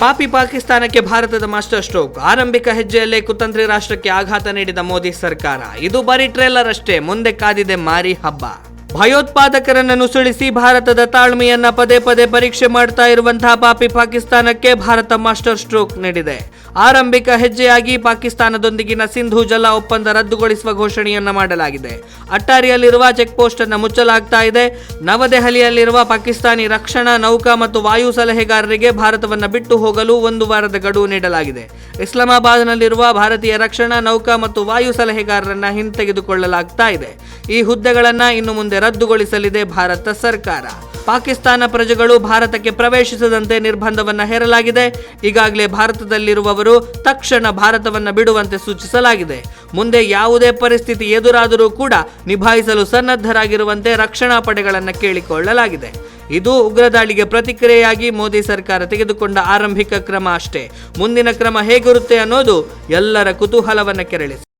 ಪಾಪಿ ಪಾಕಿಸ್ತಾನಕ್ಕೆ ಭಾರತದ ಮಾಸ್ಟರ್ ಸ್ಟ್ರೋಕ್. ಆರಂಭಿಕ ಹೆಜ್ಜೆಯಲ್ಲೇ ಕುತಂತ್ರಿ ರಾಷ್ಟ್ರಕ್ಕೆ ಆಘಾತ ನೀಡಿದ ಮೋದಿ ಸರ್ಕಾರ. ಇದು ಬರೀ ಟ್ರೇಲರ್ ಅಷ್ಟೇ, ಮುಂದೆ ಕಾದಿದೆ ಮಾರಿ ಹಬ್ಬ. ಭಯೋತ್ಪಾದಕರನ್ನು ನುಸುಳಿಸಿ ಭಾರತದ ತಾಳ್ಮೆಯನ್ನ ಪದೇ ಪದೇ ಪರೀಕ್ಷೆ ಮಾಡ್ತಾ ಇರುವಂತಹ ಪಾಪಿ ಪಾಕಿಸ್ತಾನಕ್ಕೆ ಭಾರತ ಮಾಸ್ಟರ್ ಸ್ಟ್ರೋಕ್ ನೀಡಿದೆ. ಆರಂಭಿಕ ಹೆಜ್ಜೆಯಾಗಿ ಪಾಕಿಸ್ತಾನದೊಂದಿಗಿನ ಸಿಂಧು ಜಲ ಒಪ್ಪಂದ ರದ್ದುಗೊಳಿಸುವ ಘೋಷಣೆಯನ್ನ ಮಾಡಲಾಗಿದೆ. ಅಟ್ಟಾರಿಯಲ್ಲಿರುವ ಚೆಕ್ ಪೋಸ್ಟ್ ಅನ್ನು ಮುಚ್ಚಲಾಗ್ತಾ ಇದೆ. ನವದೆಹಲಿಯಲ್ಲಿರುವ ಪಾಕಿಸ್ತಾನಿ ರಕ್ಷಣಾ, ನೌಕಾ ಮತ್ತು ವಾಯು ಸಲಹೆಗಾರರಿಗೆ ಭಾರತವನ್ನು ಬಿಟ್ಟು ಹೋಗಲು ಒಂದು ವಾರದ ಗಡುವು ನೀಡಲಾಗಿದೆ. ಇಸ್ಲಾಮಾಬಾದ್ನಲ್ಲಿರುವ ಭಾರತೀಯ ರಕ್ಷಣಾ, ನೌಕಾ ಮತ್ತು ವಾಯು ಸಲಹೆಗಾರರನ್ನ ಹಿಂತೆಗೆದುಕೊಳ್ಳಲಾಗ್ತಾ ಇದೆ. ಈ ಹುದ್ದೆಗಳನ್ನ ಇನ್ನು ಮುಂದೆ ರದ್ದುಗೊಳಿಸಲಿದೆ ಭಾರತ ಸರ್ಕಾರ. ಪಾಕಿಸ್ತಾನ ಪ್ರಜೆಗಳು ಭಾರತಕ್ಕೆ ಪ್ರವೇಶಿಸದಂತೆ ನಿರ್ಬಂಧವನ್ನ ಹೇರಲಾಗಿದೆ. ಈಗಾಗಲೇ ಭಾರತದಲ್ಲಿರುವವರು ತಕ್ಷಣ ಭಾರತವನ್ನು ಬಿಡುವಂತೆ ಸೂಚಿಸಲಾಗಿದೆ. ಮುಂದೆ ಯಾವುದೇ ಪರಿಸ್ಥಿತಿ ಎದುರಾದರೂ ಕೂಡ ನಿಭಾಯಿಸಲು ಸನ್ನದ್ಧರಾಗಿರುವಂತೆ ರಕ್ಷಣಾ ಪಡೆಗಳನ್ನು ಕೇಳಿಕೊಳ್ಳಲಾಗಿದೆ. ಇದು ಉಗ್ರ ದಾಳಿಗೆ ಪ್ರತಿಕ್ರಿಯೆಯಾಗಿ ಮೋದಿ ಸರ್ಕಾರ ತೆಗೆದುಕೊಂಡ ಆರಂಭಿಕ ಕ್ರಮ ಅಷ್ಟೇ. ಮುಂದಿನ ಕ್ರಮ ಹೇಗಿರುತ್ತೆ ಅನ್ನೋದು ಎಲ್ಲರ ಕುತೂಹಲವನ್ನ ಕೆರಳಿಸಿದೆ